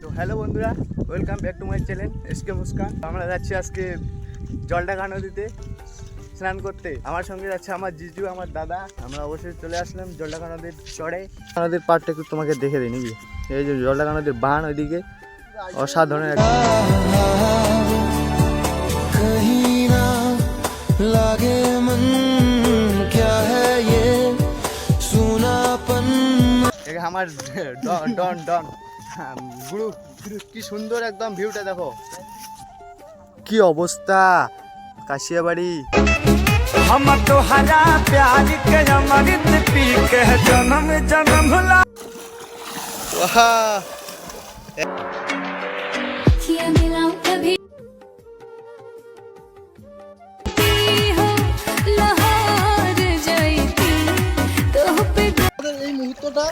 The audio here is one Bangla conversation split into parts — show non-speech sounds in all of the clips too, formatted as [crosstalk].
তো হ্যালো বন্ধুরা welcome back to my channel S K Muskan আমরা যাচ্ছি আজকে জলডাকা নদীতে স্নান করতে। আমার সঙ্গে যাচ্ছে আমার জিজু, আমার দাদা। আমরা অবশ্যই চলে আসলাম জলডাকা নদীর চড়ে নদীর পাড়টা একটু তোমাকে দেখে দিই নাকি? এই যে জলডাকা নদীর বান ওইদিকে, অসাধারণ একটা আমার ডন ডন ডন। হ্যাঁ, গুরু কি সুন্দর একদম ভিউটা দেখো। কি অবস্থা? কাশিয়াবাড়ি। আমার তো হাজার প্যার কে আমার পি কে জনম জনম ভুলা মুহূর্তটা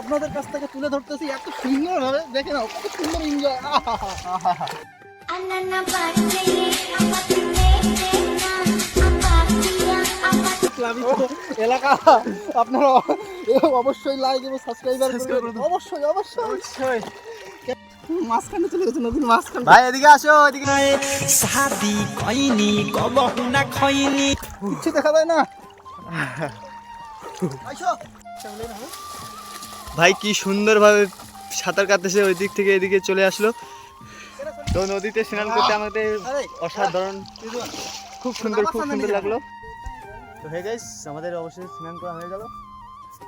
আপনাদের কাছ থেকে তুলে ধরতেছি এত সুন্দর ভাবে দেখে নাও কত সুন্দর এনজয় এলাকা আপনারা অবশ্যই লাইক এবং সাবস্ক্রাইবার অবশ্যই অবশ্যই। অবশ্যই। মাঝখানে চলে গেছে নদীর মাঝখানে। ভাই এদিকে আসো এদিকে শাদি কইনি কবহু না খইনি কিছু দেখা যায় না। [laughs] ভাই, কি সুন্দরভাবে সাঁতার কাটতেছে ওই দিক থেকে এদিকে চলে আসলো। তো নদীতে স্নান করতে আমাদের অসাধারণ, খুব সুন্দর খুব সুন্দর লাগল। তো হে গাইস আমাদের অবশ্যই স্নান করা হয়ে গেল।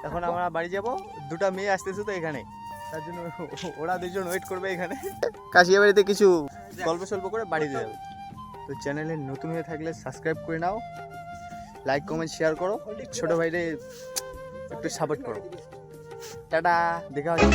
এখন আমরা বাড়ি যাব, দুটো মেয়ে আসতেছে তো এখানে। তার জন্য ওরা দুজন ওয়েট করবে এখানে। কাশিয়া বাড়িতে কিছু গল্প সল্প করে বাড়িতে যাবে। তো চ্যানেলে নতুন হয়ে থাকলে সাবস্ক্রাইব করে নাও। লাইক কমেন্ট শেয়ার করো। ছোটো ভাইরে একটু সাপোর্ট করো। টাটা। দেখা হচ্ছে